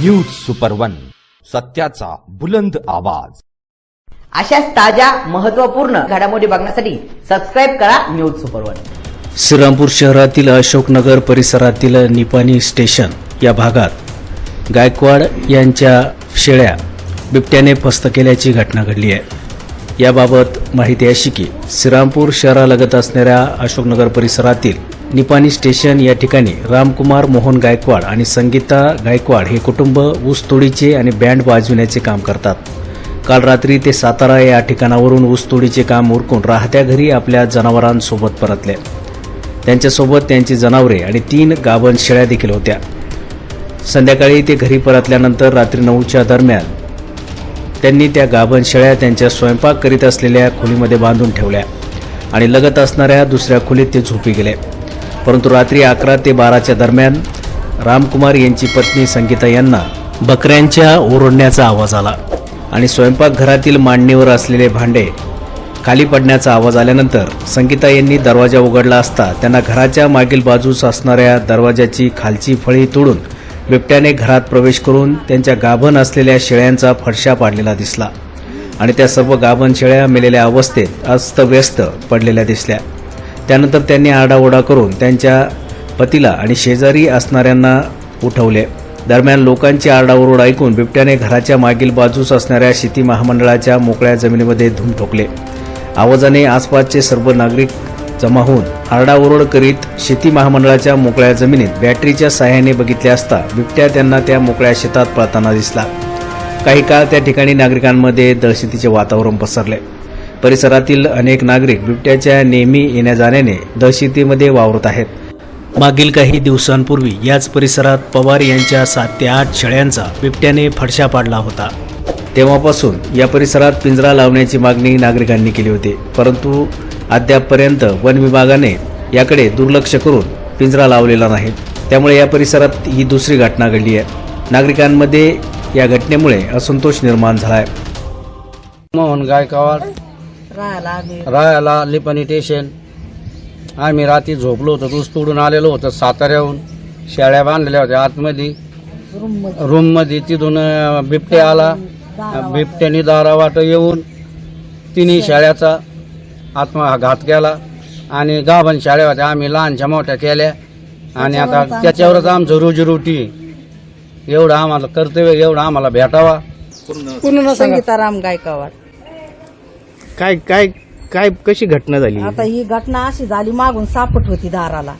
News super one सत्याचा बुलंद आवाज. अशाच ताज्या महत्त्वपूर्ण घडामोडी बघण्यासाठी सबस्क्राईब करा न्यूज सुपर वन श्रीरामपूर शहरातील अशोकनगर परिसरातील निपाणी स्टेशन या भागात गायकवाड यांच्या शेळ्या बिबट्याने फस्त केल्याची घटना घडली आहे. याबाबत माहिती अशी की श्रीरामपूर शहरालगत असणाऱ्या अशोकनगर परिसरातील निपाणी स्टेशन या ठिकाणी रामकुमार मोहन गायकवाड आणि संगीता गायकवाड हे कुटुंब ऊसतोडीचे आणि बँड वाजविण्याचे काम करतात. काल रात्री ते सातारा या ठिकाणावरून ऊसतोडीचे काम उरकून राहत्या घरी आपल्या जनावरांसोबत परतले. त्यांच्यासोबत त्यांची जनावरे आणि तीन गाभण शेळ्या देखील होत्या. संध्याकाळी ते घरी परतल्यानंतर रात्री नऊच्या दरम्यान त्यांनी त्या गाभण शेळ्या त्यांच्या स्वयंपाक करीत असलेल्या खोलीमध्ये बांधून ठेवल्या आणि लगत असणाऱ्या दुसऱ्या खोलीत ते झोपी गेले. परंतु रात्री अकरा ते बाराच्या दरम्यान रामकुमार यांची पत्नी संगीता यांना बकऱ्यांच्या ओरडण्याचा आवाज आला आणि स्वयंपाकघरातील मांडणीवर असलेले भांडे खाली पडण्याचा आवाज आल्यानंतर संगीता यांनी दरवाजा उघडला असता त्यांना घराच्या मागील बाजूस असणाऱ्या दरवाजाची खालची फळी तोडून बिबट्याने घरात प्रवेश करून त्यांच्या गाभण असलेल्या शेळ्यांचा फडशा पाडलेला दिसला. आणि त्या सर्व गाभण शेळ्या मेलेल्या अवस्थेत अस्तव्यस्त पडलेल्या दिसल्या. त्यानंतर त्यांनी आरडाओरडा करून त्यांच्या पतीला आणि शेजारी असणाऱ्यांना उठवले. दरम्यान लोकांची आरडाओरड ऐकून बिबट्याने घराच्या मागील बाजूस असणाऱ्या शेती महामंडळाच्या मोकळ्या जमिनीमध्ये धूम ठोकले. आवाजाने आसपासचे सर्व नागरिक जमा होऊन आरडाओरड करीत शेती महामंडळाच्या मोकळ्या जमिनीत बॅटरीच्या साह्याने बघितले असता बिबट्या त्यांना त्या मोकळ्या शेतात पळताना दिसला. काही काळ त्या ठिकाणी नागरिकांमध्ये दहशतीचे वातावरण पसरले. परिसरातील अनेक नागरिक बिबट्याच्या नेहमी येण्या जाण्याने दहशतीमध्ये वावरत आहेत. मागील काही दिवसांपूर्वी याच परिसरात पवार यांच्या सात ते आठ शेळ्यांचा बिबट्याने फडशा पाडला होता. तेव्हापासून या परिसरात पिंजरा लावण्याची मागणी नागरिकांनी केली होती. परंतु अद्यापपर्यंत वन विभागाने याकडे दुर्लक्ष करून पिंजरा लावलेला नाही. त्यामुळे या परिसरात ही दुसरी घटना घडली आहे. नागरिकांमध्ये या घटनेमुळे असंतोष निर्माण झाला आहे मोहन गायकवाड. राहायला आम्ही. राहायला लिपणी स्टेशन आम्ही रात्री झोपलो होतो ऊस तोडून आलेलो होतो साताऱ्याहून शेळ्या बांधलेल्या होत्या आतमध्ये. रूममध्ये. तिथून अं, बिबट्या आला. बिबट्याने दारावाट येऊन तिन्ही शेळ्याचा आत्मघात केला आणि गाभण शेळ्या होत्या. आम्ही लहानच्या मोठ्या केल्या आणि आता त्याच्यावरच आमचं रोजीरोटी. एवढं आम्हाला कर्तव्य एवढं आम्हाला भेटावा. संगीताराम गायकवाड. काय काय काय कशी घटना झाली? आता ही घटना अशी झाली मागून सापट होती दाराला.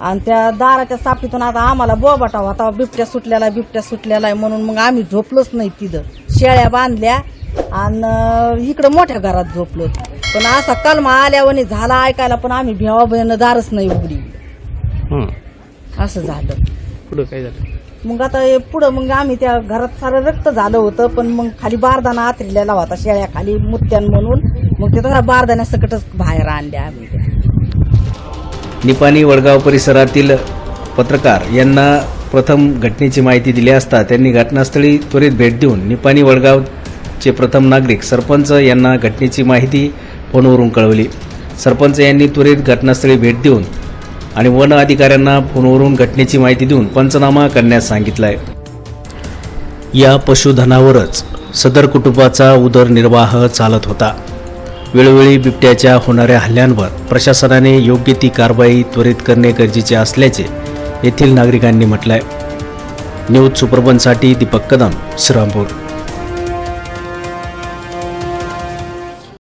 आणि त्या दाराच्या सापीतून आता आम्हाला बोबाटा होता बिबट्या सुटलेला आहे, बिबट्या सुटलेला आहे म्हणून मग आम्ही झोपलोच नाही तिथं. शेळ्या बांधल्या आणि इकडं मोठ्या घरात झोपलो. पण असा कलमा आल्यावर झाला ऐकायला पण आम्ही भेवा बहिण दारच नाही उघडी. असं झालं. पुढं काय झालं? मग आता हे पुढं मग आम्ही त्या घरात सारं रक्त झालं होतं पण मग खाली बारदाना आतरिलेला होता शेळ्या खाली मुत्यान म्हणून मग ते तसा बारदाण्या सकटच बाहेर आणल्या आम्ही त्या. निपाणी वडगाव परिसरातील पत्रकार यांना प्रथम घटनेची माहिती दिली असता त्यांनी घटनास्थळी त्वरित भेट देऊन निपाणी वडगावचे प्रथम नागरिक सरपंच यांना घटनेची माहिती फोनवरून कळवली सरपंच यांनी त्वरित घटनास्थळी भेट देऊन आणि वन अधिकाऱ्यांना फोनवरून घटनेची माहिती देऊन पंचनामा करण्यास सांगितलाय. या पशुधनावरच सदर कुटुंबाचा उदरनिर्वाह चालत होता. वेळोवेळी बिबट्याच्या होणाऱ्या हल्ल्यांवर प्रशासनाने योग्य ती कारवाई त्वरित करणे गरजेचे असल्याचे येथील नागरिकांनी म्हटलंय. न्यूज सुपरबनसाठी दीपक कदम श्रीरामपूर.